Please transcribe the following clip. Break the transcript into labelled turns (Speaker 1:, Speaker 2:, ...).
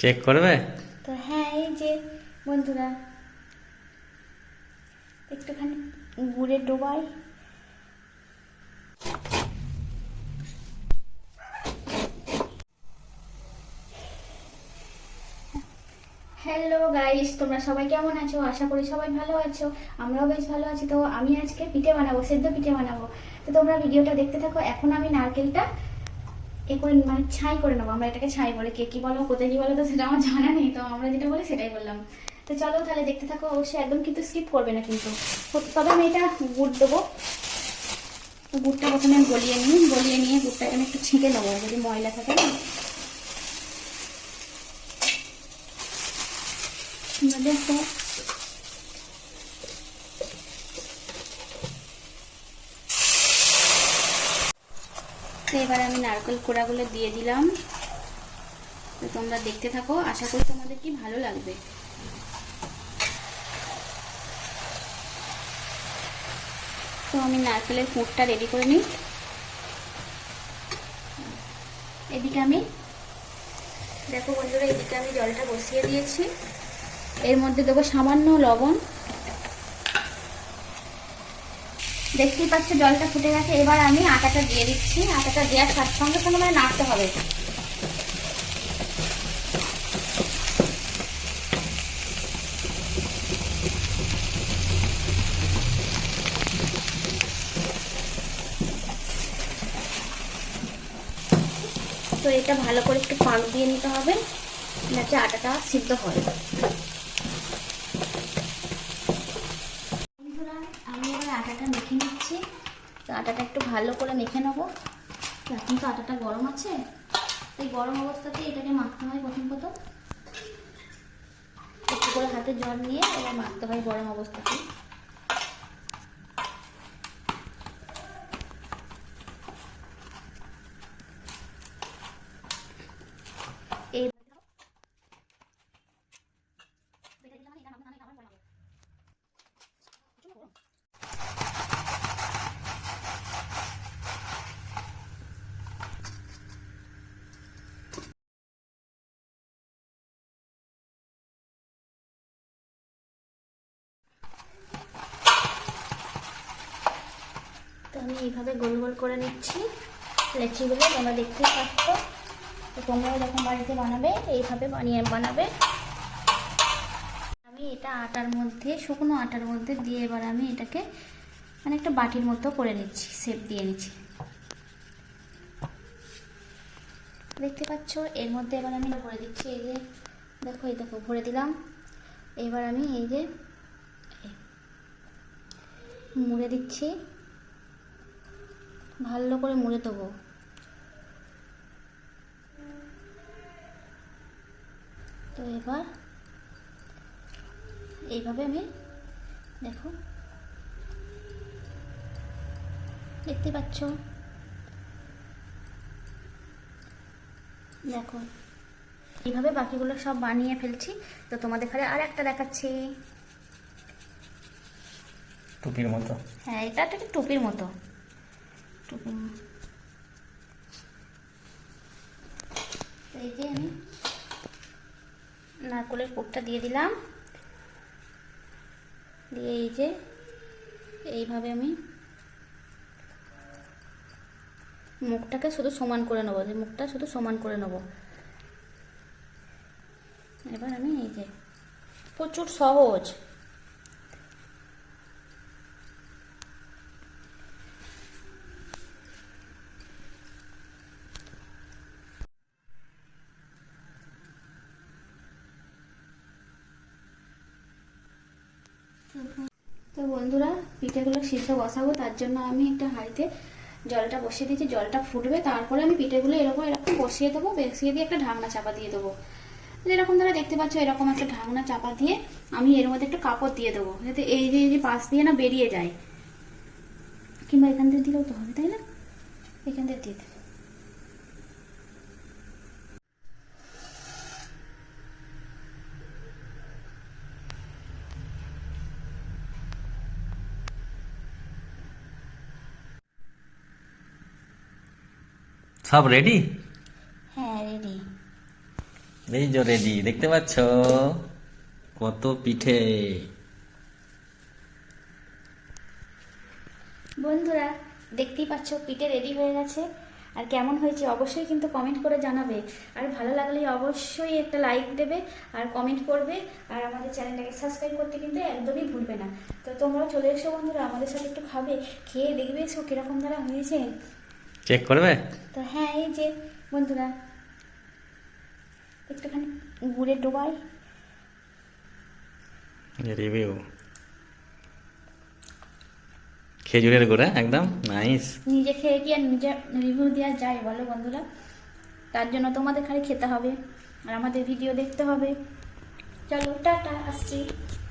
Speaker 1: Check করবে?
Speaker 2: তো হ্যাঁ এই যে বন্ধুরা, একটুখানি গুড়ে ডোবাই। হ্যালো গাইস তোমরা সবাই কেমন আছো? আশা করি সবাই ভালো আছো। আমরাও বেশ ভালো আছি। তো আমি আজকে পিঠে বানাবো, সেদ্ধ পিঠে বানাবো। তো তোমরা ভিডিওটা দেখতে থাকো। এখন আমি নারকেলটা এ করে মানে ছাই করে নেব। আমরা এটাকে ছাই বলে, কে কি বলো, কোথায় কি বলো তো সেটা আমার জানা নেই। তো আমরা যেটা বলি সেটাই বললাম। তো চলো তাহলে দেখতে থাকো, অবশ্যই একদম কিন্তু স্কিপ করবে না কিন্তু। তবে আমি এটা গুড় দেবো। গুড়টা প্রথমে গলিয়ে নিই, গলিয়ে নিয়ে গুড়টাকে আমি একটু ছেঁকে নেব, যদি ময়লা থাকে না। দেখো তো এবার আমি নারকেল কোড়াগুলো দিয়ে দিলাম। তো তোমরা দেখতে থাকো, আশা করি তোমাদের কি ভালো লাগবে। তো আমি নারকেলের পুরটা রেডি করে নিই। এদিকে আমি, দেখো বন্ধুরা, এদিকে আমি জলটা বসিয়ে দিয়েছি। এর মধ্যে দেবো সামান্য লবণ। দেখতেই পাচ্ছ জলটা ফুটে গেছে। এবার আমি আটাটা দিয়ে দিচ্ছি। আটাটা দেওয়ার সাথে সঙ্গে সঙ্গে মানে নাড়তে হবে। তো এটা ভালো করে একটু পাক দিয়ে নিতে হবে, যাতে আটাটা সিদ্ধ হয় বন্ধুরা, আমি এবার আটাটা মেখে নিচ্ছি তো আটাটা একটু ভালো করে মেখে নেব। এখন তো আটাটা গরম আছে এই গরম অবস্থাতে এটাকে মাখতে হয় প্রথম প্রথম। একটু করে হাতে জল নিয়ে এবার মাখতে হয় গরম অবস্থাতে এই তো আমি এইভাবে গোল গোল করে নিচ্ছি। লেচিগুলো তোমরা দেখতেই পাচ্ছ। তো তোমরাও যখন বাড়িতে বানাবে, এইভাবে বানিয়ে বানাবে। আমি এটা আটার মধ্যে, শুকনো আটার মধ্যে দিয়ে এবার আমি এটাকে মানে একটা বাটির মতো করে নিচ্ছি সেপ দিয়ে নিচ্ছি। দেখতে পাচ্ছ? এর মধ্যে এবার আমি ভরে দিচ্ছি, এই যে দেখো, এই দেখো, ভরে দিলাম। এবার আমি এই যে মুড়ে দিচ্ছি। ভালো করে মুড়ে দেবো। তো এবার এইভাবে আমি দেখো দেখতে পাচ্ছ? দেখো এইভাবে বাকিগুলো সব বানিয়ে ফেলছি। তো তোমাদের ঘরে আর একটা দেখাচ্ছি।
Speaker 1: টুপির মতো।
Speaker 2: হ্যাঁ এটা একটা টুপির মতো। তো এই যে আমি নারকলের পুরটা দিয়ে দিলাম। দিয়ে এই যে এইভাবে আমি মুখটাকে শুধু সমান করে নেব, যে মুখটা শুধু সমান করে নেব। এবার আমি এই যে প্রচুর সহজ। তো বন্ধুরা, পিঠেগুলো সিদ্ধ বসাবো, তার জন্য আমি একটা হাঁড়িতে জলটা বসিয়ে দিয়েছি, জলটা ফুটবে, তারপরে আমি পিঠেগুলো এরকম এরকম বসিয়ে দেবো, বসিয়ে দিয়ে একটা ঢাকনা চাপা দিয়ে দেবো। যেরকম ধরো দেখতে পাচ্ছ, এরকম একটা ঢাকনা চাপা দিয়ে আমি এর মধ্যে একটা কাপড় দিয়ে দেবো, যাতে এই যে এই যে পাশ দিয়ে না বেরিয়ে যায়। কিংবা এখান থেকে দিলেও তো হবে, তাই না? এখান থেকে দিয়ে দেবো।
Speaker 1: সব রেডি
Speaker 2: হ্যাঁ রেডি
Speaker 1: এই যে রেডি দেখতে পাচ্ছ? কত পিঠে।
Speaker 2: বন্ধুরা দেখতেই পাচ্ছ পিঠে রেডি হয়ে গেছে। আর কেমন হয়েছে অবশ্যই কিন্তু কমেন্ট করে জানাবে। আর ভালো লাগলে অবশ্যই একটা লাইক দেবে আর কমেন্ট করবে। আর আমাদের চ্যানেলটাকে সাবস্ক্রাইব করতে কিন্তু একদমই ভুলবে না। তো তোমরাও চলে এসো বন্ধুরা আমাদের সাথে একটু খাবে খেয়ে দেখবে এসো কীরকম দ্বারা হয়েছে।
Speaker 1: চেক করবে?
Speaker 2: তো হ্যাঁ এই যে বন্ধুরা একটুখানি গুড়ের ডোবাই।
Speaker 1: রিভিউ খেজুরের গুড়া একদম? নাইস
Speaker 2: নিজে খেয়ে কি আর নিজে রিভিউ দেওয়া যায় বলো বন্ধুরা? তার জন্য তোমাদের খালি খেতে হবে আর আমাদের ভিডিও দেখতে হবে। চলো টাটা আসছি।